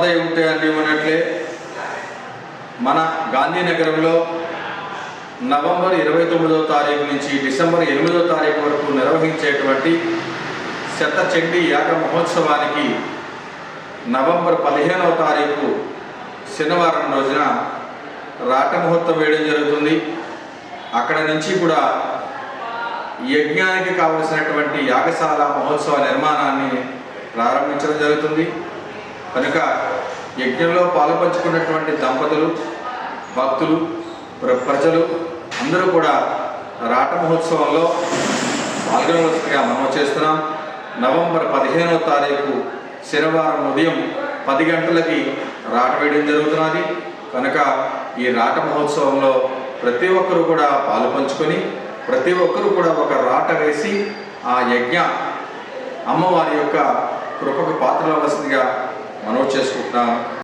తమదై ఉంటే అన్ని ఉన్నట్లే మన గాంధీనగరంలో నవంబర్ ఇరవై తొమ్మిదో తారీఖు నుంచి డిసెంబర్ ఎనిమిదో తారీఖు వరకు నిర్వహించేటువంటి శత చండీ యాగ మహోత్సవానికి నవంబర్ పదిహేనవ తారీఖు శనివారం రోజున రాట ముహూర్తం వేయడం జరుగుతుంది. అక్కడ నుంచి కూడా యజ్ఞానికి కావలసినటువంటి యాగశాల మహోత్సవ నిర్మాణాన్ని ప్రారంభించడం జరుగుతుంది. కనుక యజ్ఞంలో పాలుపంచుకున్నటువంటి దంపతులు భక్తులు ప్ర- ప్రజలు అందరూ కూడా రాట మహోత్సవంలో పాల్గొనవలసిందిగా మనం చేస్తున్నాం. నవంబర్ పదిహేనవ తారీఖు శనివారం ఉదయం పది గంటలకి రాట వేయడం జరుగుతున్నది. కనుక ఈ రాట మహోత్సవంలో ప్రతి ఒక్కరూ కూడా పాలు పంచుకొని ప్రతి ఒక్కరూ కూడా ఒక రాట వేసి ఆ యజ్ఞ అమ్మవారి యొక్క కృపకు పాత్రలవలసిందిగా మనవి చేసుకుంటున్నాం.